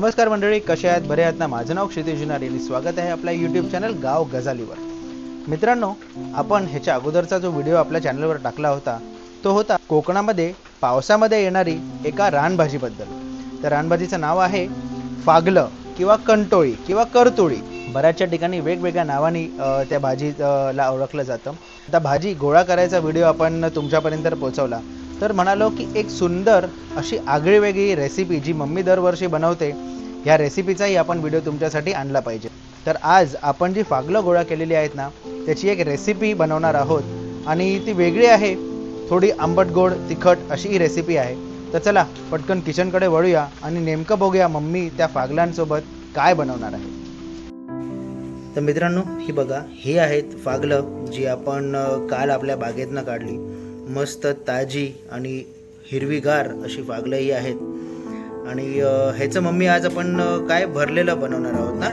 नमस्कार मंडळी कसे आहेत? बरे आहेत ना? माझं नाव क्षितिज आणि स्वागत आहे आपल्या यूट्यूब चॅनल गाव गजालीवर. मित्रांनो आपण ह्याच्या अगोदरचा जो व्हिडिओ आपल्या चॅनलवर टाकला होता तो होता कोकणामध्ये पावसामध्ये येणारी एका रानभाजीबद्दल. त्या रानभाजीचं नाव आहे फागलं किंवा कंटोळी किंवा करतोळी. बऱ्याचशा ठिकाणी वेगवेगळ्या नावाने त्या भाजीला ओळखलं जातं. आता भाजी गोळा करायचा व्हिडिओ आपण तुमच्यापर्यंत पोहोचवला. तर म्हणालो की एक सुंदर अशी आगळीवेगळी रेसिपी जी मम्मी दरवर्षी बनवते ह्या रेसिपीचाही आपण व्हिडिओ तुमच्यासाठी आणला पाहिजे. तर आज आपण जी फागलं गोळा केलेली आहेत ना त्याची एक रेसिपी बनवणार आहोत. आणि ती वेगळी आहे थोडी आंबट गोड तिखट अशी ही रेसिपी आहे. तर चला पटकन किचनकडे वळूया आणि नेमकं बघूया मम्मी त्या फागलांसोबत काय बनवणार आहे. तर मित्रांनो ही बघा ही आहेत फागलं जी आपण काल आपल्या बागेतनं काढली. मस्त ताजी आणि हिरवीगार अशी फागलंही आहेत. आणि ह्याचं मम्मी आज आपण काय भरलेलं बनवणार आहोत ना?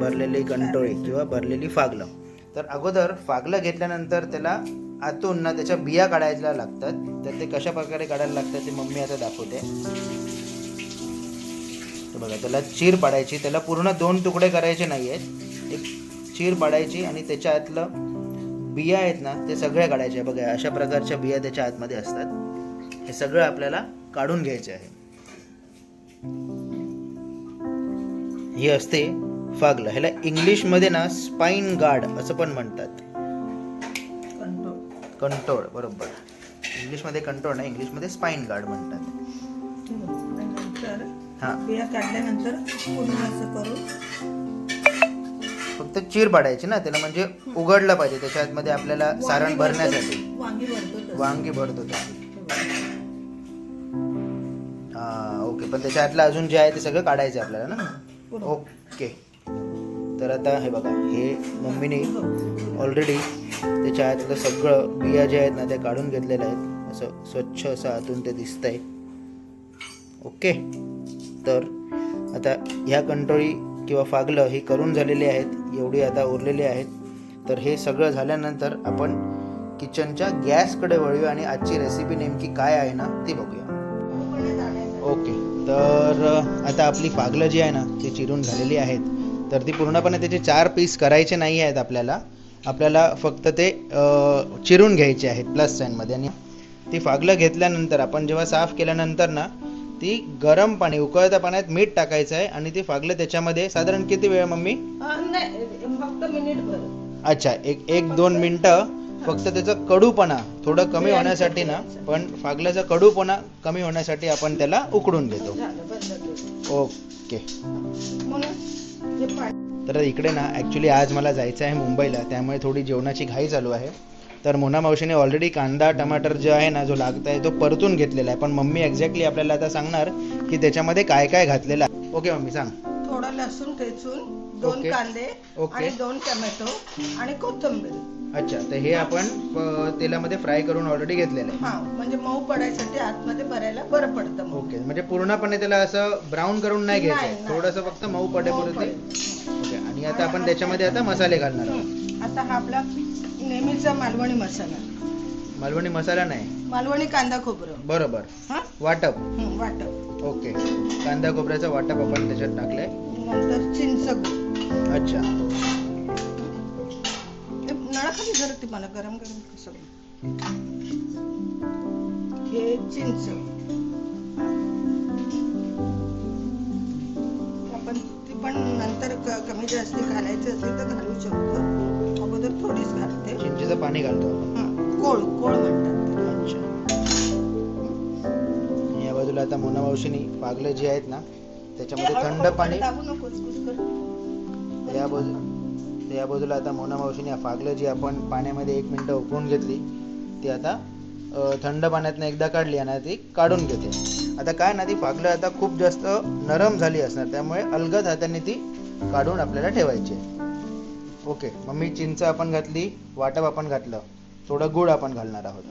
भरलेली कंटोळी किंवा भरलेली फागलं. तर अगोदर फागलं घेतल्यानंतर त्याला आतून ना त्याच्या बिया काढायला लागतात. तर ते कशा प्रकारे काढायला लागतात ते मम्मी आता दाखवते. तर बघा त्याला चीर पाडायची. त्याला पूर्ण दोन तुकडे करायचे नाही आहेत एक चीर पाडायची आणि त्याच्या आतलं बिया आहेत ना ते सगळ्या काढायच्या बघा अशा प्रकारच्या बिया त्याच्या आतमध्ये असतात. हे सगळं आपल्याला काढून घ्यायचे आहे. ही असते फागलं. ह्याला इंग्लिशमध्ये ना स्पाईन गार्ड असं पण म्हणतात. कंटोळ. बरोबर. इंग्लिशमध्ये कंटोळ नाही इंग्लिशमध्ये स्पाईन गार्ड म्हणतात. हां. बिया काढल्यानंतर पूर्ण असं करून फक्त चीर पाडायची ना त्याला म्हणजे उघडलं पाहिजे त्याच्या आतमध्ये आपल्याला सारण भरण्यासाठी. वांगी भरतो हा ओके. पण त्याच्या आतलं अजून जे आहे ते सगळं काढायचं आपल्याला ना. ओके. तर आता हे बघा हे मम्मीने ऑलरेडी त्याच्या आतलं सगळं बिया जे आहेत ना ते काढून घेतलेलं आहेत. असं स्वच्छ असं आतून ते दिसतंय. ओके. तर आता ह्या कंटोळी किंवा फागलं ही करून झालेली आहेत. एवढी आता उरलेली आहेत. तर हे सगळं झाल्यानंतर आपण किचनच्या गॅसकडे वळूया आणि आजची रेसिपी नेमकी काय आहे ना ती बघूया. ओके तर आता आपली पागलं जी आहे ना ती चिरून झालेली आहेत. तर ती पूर्णपणे त्याचे चार पीस करायचे नाही आहेत आपल्याला. आपल्याला फक्त ते चिरून घ्यायचे आहेत प्लस साईनमध्ये आणि ती फागलं घेतल्यानंतर आपण जेव्हा साफ केल्यानंतर ना ती गरम पाणी उकळत्या पाण्यात मीठ टाकायचं आहे आणि ती फागलं त्याच्यामध्ये. साधारण किती वेळ मम्मी? फक्त मिनिट अच्छा एक एक दोन मिनटं. फक्त त्याचं कडूपणा थोडं कमी होण्यासाठी ना पण फागल्याचा कडूपणा कमी होण्यासाठी आपण त्याला उकडून घेतो. ओके. तर इकडे ना ॲक्च्युली आज मला जायचं आहे मुंबईला त्यामुळे थोडी जेवणाची घाई चालू आहे. तर मोना मावशीने ऑलरेडी कांदा टमाटर जो आहे ना जो लागत आहे तो परतून घेतलेला आहे पण मम्मी एक्झॅक्टली आपल्याला आता सांगणार की त्याच्यामध्ये काय काय घातलेलं आहे ओके मम्मी सांग थोडं लसूण ठेचून दोन ओके. कांदे ओके. आणि दोन टोमॅटो आणि कोथिंबीर अच्छा तर हे आपण अ, तेलामध्ये फ्राय करून ऑलरेडी घेतलेलं आहे हा म्हणजे मऊ पडायसाठी आतमध्ये भरायला बरं पडतं मग ओके म्हणजे पूर्णपणे त्याला असं ब्राऊन करून नाही घ्यायचं नाही, आहे नाही. थोडंसं फक्त मऊ मऊ पडेपर्यंत पडेल. आणि आता आपण त्याच्यामध्ये आता मसाले घालणार आहोत. हं. आता हा आपला नेहमीचा मालवणी मसाला. मालवणी मसाला नाही. मालवणी कांदा खोबरं. बरोबर. हा? वाटप. वाटप. ओके. कांदा खोबऱ्याचं वाटप आपण त्याच्यात टाकलंय. नंतर चिंच अच्छा. नळाखाली जरा ते मला गरम गरम कसं हे चिंच पण नंतर कमी जास्ती घालायची असली तर घालू शकतो. अगोदर थोडीच घालते. चिंचेचं पाणी घालतो कोळ कोळ म्हणतात. अच्छा. या बाजूला आता मोना मावशीनी फागलं जे आहेत ना त्याच्यामध्ये थंड पाणी. या बाजू या बाजूला आता मोना मावशीने फागलं जी आपण पाण्यामध्ये एक मिनटं उकळून घेतली ती आता थंड पाण्यातनं एकदा काढली आणि ती काढून घेते. आता काय ना ती फागलं आता खूप जास्त नरम झाली असणार त्यामुळे अलगद हाताने ती काढून आपल्याला ठेवायची ओके मग मी चिंच आपण घातली वाटप आपण घातलं थोडं गुळ आपण घालणार आहोत.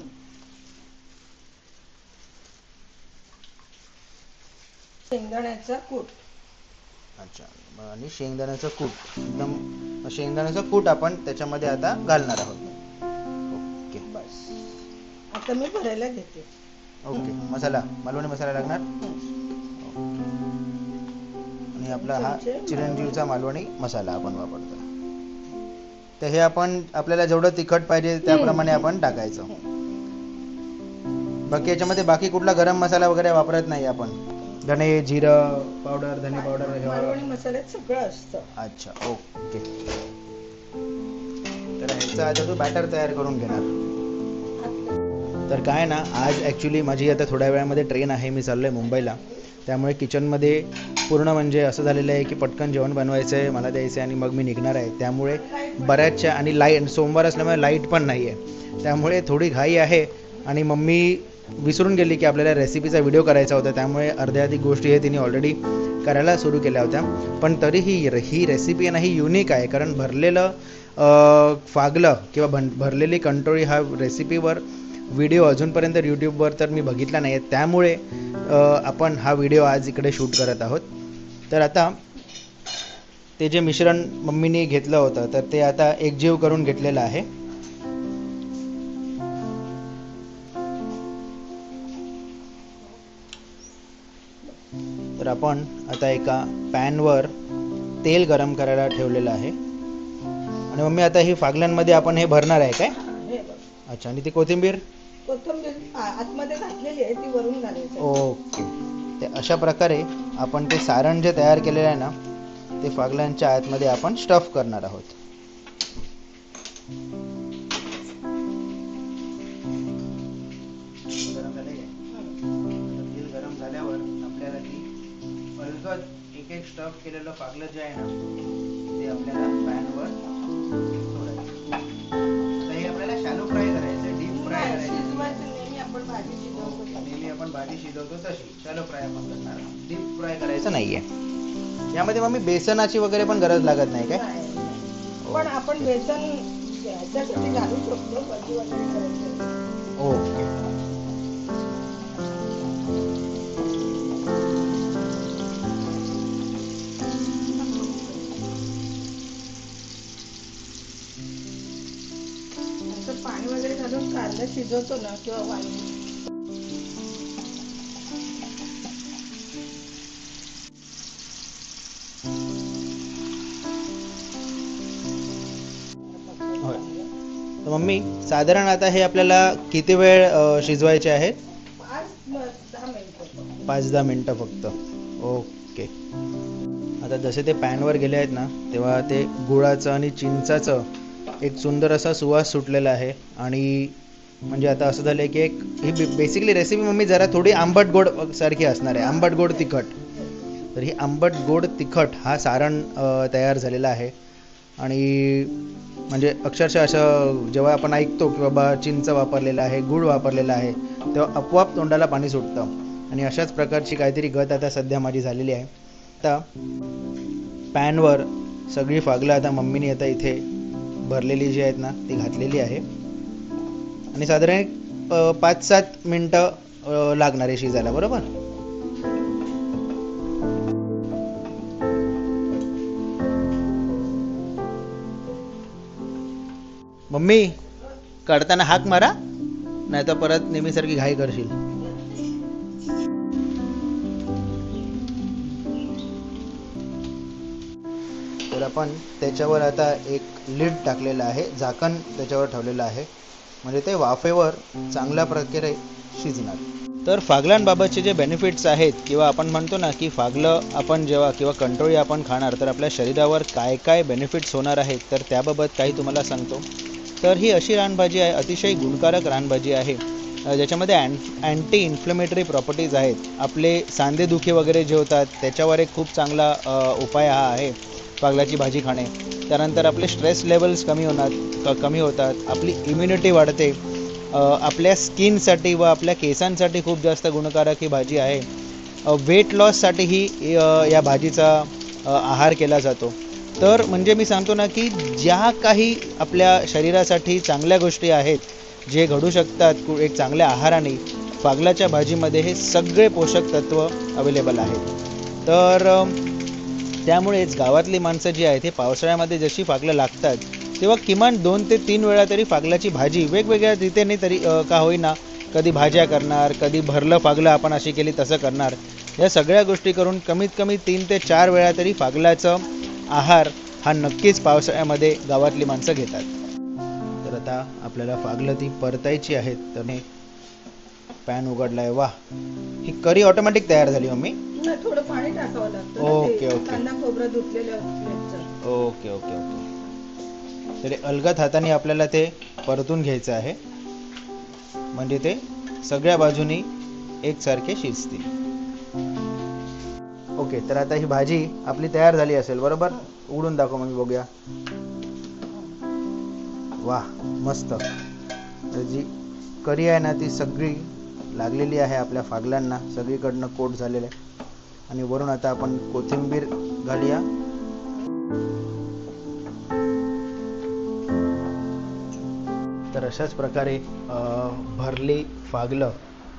शेंगदाण्याचा कूट. अच्छा आणि शेंगदाण्याचं कूट. एकदम शेंगदाण्याचं कूट आपण त्याच्यामध्ये आता घालणार आहोत. आता मी भरायला घेते. ओके मसाला. मालवणी मसाला लागणार. आणि आपला हा चमचे चिरंजीवचा मालवणी मसाला आपण वापरतो. तर हे आपण आपल्याला जेवढं तिखट पाहिजे त्याप्रमाणे आपण टाकायचं. बाकी याच्यामध्ये बाकी कुठला गरम मसाला वगैरे वापरत नाही आपण. धणे जिरं पावडर धने पावडर हे मालवणी वगैरे. मसाल्यात सगळं असतं. अच्छा ओके. तर ह्याचा आता तू बॅटर तयार करून घेणार. तर काय ना आज ॲक्च्युली माझी आता थोड्या वेळामध्ये ट्रेन आहे मी चाललो आहे मुंबईला. त्यामुळे किचनमध्ये पूर्ण म्हणजे असं झालेलं आहे की पटकन जेवण बनवायचं आहे मला द्यायचं आहे आणि मग मी निघणार आहे. त्यामुळे बऱ्याचशा आणि लाइट सोमवार असल्यामुळे लाइट पण नाही आहे त्यामुळे थोडी घाई आहे आणि मम्मी विसरून गेली की आपल्याला रेसिपीचा व्हिडिओ करायचा होता. त्यामुळे अर्ध्या अधिक गोष्टी हे तिने ऑलरेडी करायला सुरू केल्या होत्या. पण तरीही ही रेसिपी आहे ना ही युनिक आहे. कारण भरलेलं फागलं किंवा भन भरलेली कंटोळी हा रेसिपीवर व्हिडिओ अजूनपर्यंत यूट्यूबवर तर मी बघितला नाही आहे त्यामुळे आपण हा व्हिडिओ आज इकडे शूट करत आहोत. तर आता ते जे मिश्रण मम्मीने घेतलं होतं तर ते आता एकजीव करून घेतलेलं आहे. तर आपण आता एका पॅनवर तेल गरम करायला ठेवलेलं आहे. आणि मम्मी आता ही फागल्यांमध्ये आपण हे भरणार आहे काय. अच्छा आणि ती कोथिंबीर? आतमध्ये घातलेली आहे ती वरून घालायची ओके. ते अशा प्रकारे आपण ते सारण जे तयार केलेलं आहे ना ते फागल्यांच्या आतमध्ये आपण स्टफ करणार आहोत. गरम झाले गरम झाल्यावर आपल्याला ती एक एक स्टफ केलेलं पागलं जे आहे ना ते आपल्याला पॅनवर सोडायचं. आपण भाजी शिजवतो तशी. शॅलो फ्राय आपण करणार डीप फ्राय करायचं नाहीये यामध्ये मग मी बेसनाची वगैरे पण गरज लागत नाही काय. पण आपण बेसन ह्याच्यासाठी घालू शकतो भाजी वगैरे करायची. ओके. पाणी वगैरे घालून कांदा शिजवतो ना किंवा वांगी. तर मम्मी साधारण आता हे आपल्याला किती वेळ शिजवायचे आहेत पाच दहा मिनिटं फक्त. ओके. आता जसे ते पॅनवर गेले आहेत ना तेव्हा ते गुळाचं आणि चिंचाचं एक सुंदर असा सुवास सुटलेला आहे. आणि म्हणजे आता असं झालं की एक ही बेसिकली रेसिपी मम्मी जरा थोडी आंबट गोड सारखी असणार आहे. आंबट गोड तिखट. तर ही आंबट गोड तिखट हा सारण तयार झालेला आहे. आणि म्हणजे अक्षरशः असं जेव्हा आपण ऐकतो की बाबा चिंच वापरलेलं आहे गूळ वापरलेला आहे तेव्हा आपोआप तोंडाला पाणी सुटतं. आणि अशाच प्रकारची काहीतरी गत आता सध्या माझी झालेली आहे. आता पॅनवर सगळी फागलं आता मम्मीने आता इथे भरलेली जी आहेत ना ती घातलेली आहे. आणि साधारण एक पाच सात मिनटं लागणार आहे शिजायला बरोबर? मम्मी काढताना हाक मारा नाही तर परत नेहमीसारखी घाई करशील. तर आपण त्याच्यावर आता एक लिड टाकलेलं आहे झाकण त्याच्यावर ठेवलेलं आहे. म्हणजे ते वाफेवर चांगल्या प्रकारे शिजणार. तर फागलांबाबतचे जे बेनिफिट्स आहेत किंवा आपण म्हणतो ना की फागलं आपण जेव्हा किंवा कंट्रोळी आपण खाणार तर आपल्या शरीरावर काय काय बेनिफिट्स होणार आहेत तर त्याबाबत काही तुम्हाला सांगतो. तर ही अशी रानभाजी आहे अतिशय गुणकारक रानभाजी आहे. ज्याच्यामध्ये अँट अँटी इन्फ्लेमेटरी प्रॉपर्टीज आहेत. आपले सांधेदुखी वगैरे जे होतात त्याच्यावर एक खूप चांगला उपाय हा आहे पागलाची भाजी खाणे. त्यानंतर आपले स्ट्रेस लेवल्स कमी होणार क कमी होतात. आपली इम्युनिटी वाढते. आपल्या स्किनसाठी व आपल्या केसांसाठी खूप जास्त गुणकारक ही भाजी आहे. वेट लॉससाठीही या भाजीचा आहार केला जातो. तर म्हणजे मी सांगतो ना की ज्या काही आपल्या शरीरासाठी चांगल्या गोष्टी आहेत जे घडू शकतात कु- एक चांगल्या आहाराने पागलाच्या भाजीमध्ये हे सगळे पोषक तत्व अवेलेबल आहेत. तर त्यामुळेच गावातली माणसं जी आहेत हे पावसाळ्यामध्ये जशी फागलं लागतात तेव्हा किमान दोन ते तीन वेळा तरी फागलाची भाजी वेगवेगळ्या रीतीने तरी का होईना कधी भाज्या करणार कधी भरलं फागलं आपण अशी केली तसं करणार या सगळ्या गोष्टी करून कमीत कमी तीन ते चार वेळा तरी फागलाचं आहार हा नक्कीच पावसाळ्यामध्ये गावातली माणसं घेतात. तर आता आपल्याला फागलं ती परतायची आहेत तर हे पॅन उघडलाय. वा ही करी ऑटोमॅटिक तयार झाली मम्मी. थोडं पाणी टाकावं लागतं okay. Okay. Okay okay okay. तरी अलगद हाताने आपल्याला ते परतून घ्यायचं आहे. म्हणजे ते सगळ्या बाजूनी एकसारखे शिजतील. ओके तर आता ही भाजी आपली तयार झाली असेल बरोबर? उघडून दाखव मग बघूया. वा मस्त. जी करी आहे ना ती सगळी लागलेली आहे आपल्या फागल्यांना सगळीकडनं कोट झालेलं आहे. आणि वरून आता आपण कोथिंबीर घालूया. तर अशाच प्रकारे भरली फागलं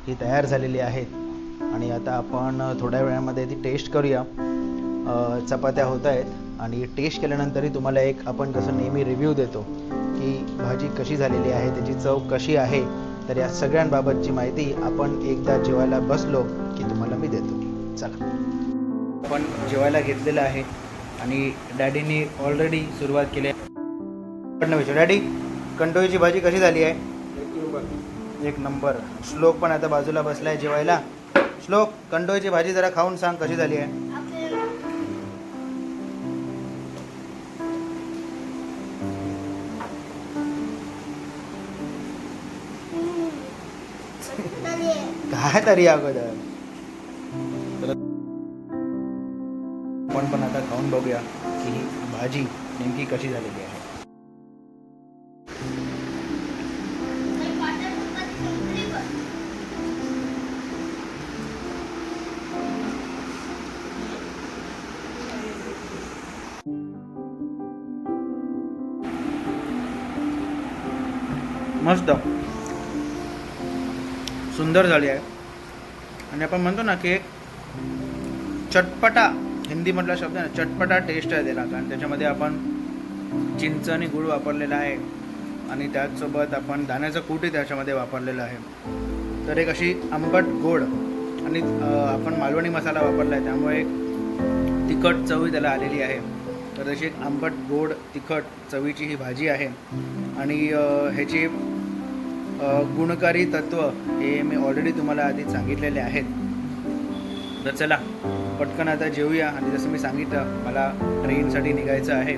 ही तयार झालेली आहेत. आणि आता आपण थोड्या वेळामध्ये ती टेस्ट करूया. चपात्या होत आहेत आणि टेस्ट केल्यानंतरही तुम्हाला एक आपण जसं नेहमी रिव्ह्यू देतो की भाजी कशी झालेली आहे त्याची चव कशी आहे तर या सगळ्यांबाबतची माहिती आपण एकदा जेवायला बसलो की तुम्हाला मी देतो. चला. आपण जेवायला घेतलेलं आहे आणि डॅडीनी ऑलरेडी सुरुवात केली आहे. विचार डॅडी कंटोळीची भाजी कशी झाली आहे? एक नंबर. श्लोक पण आता बाजूला बसलाय जेवायला. श्लोक कंडोईची भाजी जरा खाऊन सांग कशी झाली आहे. काय तरी अगोदर. आपण पण आता खाऊन बघूया की ही भाजी नेमकी कशी झालेली आहे. मस्त. सुंदर झाली आहे. आणि आपण म्हणतो ना की एक चटपटा हिंदीमधला शब्द आहे ना चटपटा टेस्ट आहे त्याला. कारण त्याच्यामध्ये आपण चिंच आणि गुळ वापरलेला आहे. आणि त्याचसोबत आपण दाण्याचं कूटही त्याच्यामध्ये वापरलेलं आहे. तर एक अशी आंबट गोड आणि आपण मालवणी मसाला वापरला आहे. त्यामुळे एक तिखट चवी त्याला आलेली आहे. तर तशी एक आंबट गोड तिखट चवीची ही भाजी आहे. आणि ह्याची गुणकारी तत्व हे मी ऑलरेडी तुम्हाला आधी सांगितलेले आहेत. तर चला पटकन आता जेवूया आणि जसं मी सांगितलं मला ट्रेनसाठी निघायचं आहे.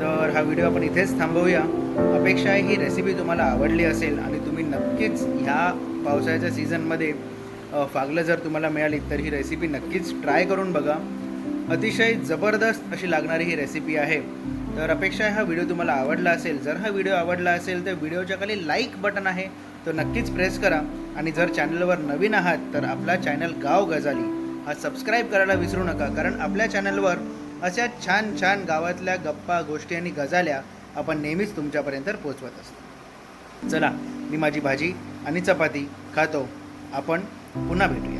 तर हा व्हिडिओ आपण इथेच थांबवूया. अपेक्षा आहे ही रेसिपी तुम्हाला आवडली असेल आणि तुम्ही नक्कीच ह्या पावसाळ्याच्या सीझनमध्ये फागलं जर तुम्हाला मिळाली तर ही रेसिपी नक्कीच ट्राय करून बघा. अतिशय जबरदस्त अशी लागणारी ही रेसिपी आहे. तर अपेक्षा आहे हा व्हिडिओ तुम्हाला आवडला असेल. जर हा व्हिडिओ आवडला असेल तर व्हिडिओच्या खाली लाईक बटन आहे. तो नक्कीच प्रेस करा. आणि जर चॅनलवर नवीन आहात तर आपला चॅनल गाव गजाली. हा सबस्क्राईब करायला विसरू नका कारण आपल्या चॅनलवर अशा छान छान गावातल्या गप्पा गोष्टी आणि गजाल्या आपण नेहमीच तुमच्यापर्यंत पोचवत असतो. चला मी माझी भाजी आणि चपाती खातो. आपण पुन्हा भेटू